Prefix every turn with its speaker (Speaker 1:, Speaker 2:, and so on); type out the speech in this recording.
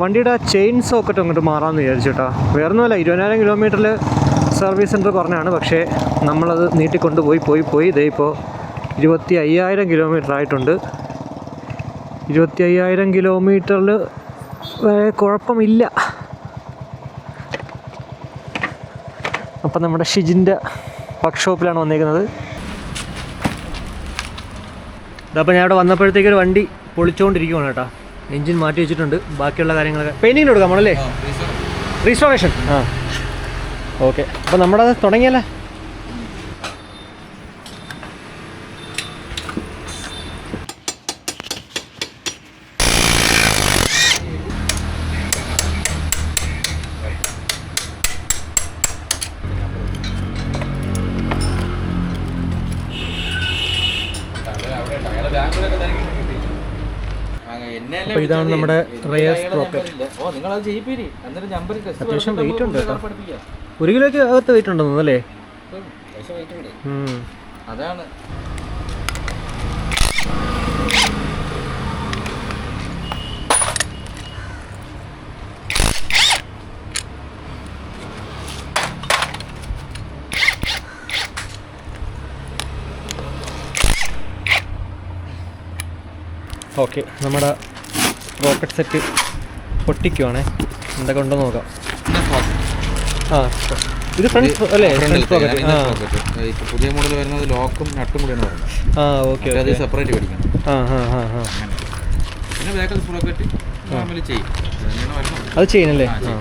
Speaker 1: വണ്ടിയുടെ chain socket അങ്ങോട്ട് മാറാമെന്ന് വിചാരിച്ചു കേട്ടോ. വേറെ ഒന്നുമല്ല ഇരുപതിനായിരം കിലോമീറ്ററിൽ സർവീസ് സെന്റർ പറഞ്ഞാണ്. പക്ഷേ നമ്മളത് നീട്ടിക്കൊണ്ടുപോയി പോയി പോയി ഇതേ ഇപ്പോൾ ഇരുപത്തി അയ്യായിരം കിലോമീറ്റർ ആയിട്ടുണ്ട്. ഇരുപത്തി അയ്യായിരം കിലോമീറ്ററിൽ കുഴപ്പമില്ല. അപ്പം നമ്മുടെ ഷിജിന്റെ വർക്ക്ഷോപ്പിലാണ് വന്നേക്കുന്നത്. ഇതപ്പോൾ ഞാൻ ഇവിടെ വന്നപ്പോഴത്തേക്കൊരു വണ്ടി പൊളിച്ചുകൊണ്ടിരിക്കുകയാണ് കേട്ടോ. എൻജിൻ മാറ്റി വെച്ചിട്ടുണ്ട്. ബാക്കിയുള്ള കാര്യങ്ങളൊക്കെ പെയിന്റിങ്ങിന് കൊടുക്കാം നമ്മളല്ലേ റീസ്റ്റോറേഷൻ ആ. ഓക്കെ അപ്പോൾ നമ്മുടെ അത് തുടങ്ങിയല്ലേ? അപ്പോൾ ഇതാണ് നമ്മുടെ അത്യാവശ്യം വെയിറ്റ് ഉണ്ട് കേട്ടോ. ഒരു കിലോയ്ക്ക് അകത്ത് വെയിറ്റ് ഉണ്ടെന്ന് അല്ലേ? ഉം.
Speaker 2: അതാണ്.
Speaker 1: ഓക്കെ നമ്മുടെ റോക്കറ്റ് സെറ്റ് പൊട്ടിക്കുവാണേ. എന്തൊക്കെ ഉണ്ടെന്ന് നോക്കാം. ആ ഇത് ഫ്രണ്ട് അല്ലേ
Speaker 2: പുതിയ മോഡൽ വരുന്നത് ലോക്കും നട്ടും കൂടിയാണ് പറയുന്നത്
Speaker 1: ആ ഓക്കെ
Speaker 2: അത് സെപ്പറേറ്റ് പഠിക്കണം
Speaker 1: ആ ആ ആ ആ.
Speaker 2: പിന്നെ ബാക്കിൽ റോക്കറ്റ് നോർമലി ചെയ്യും.
Speaker 1: അത് ചെയ്യണല്ലേ? ആ.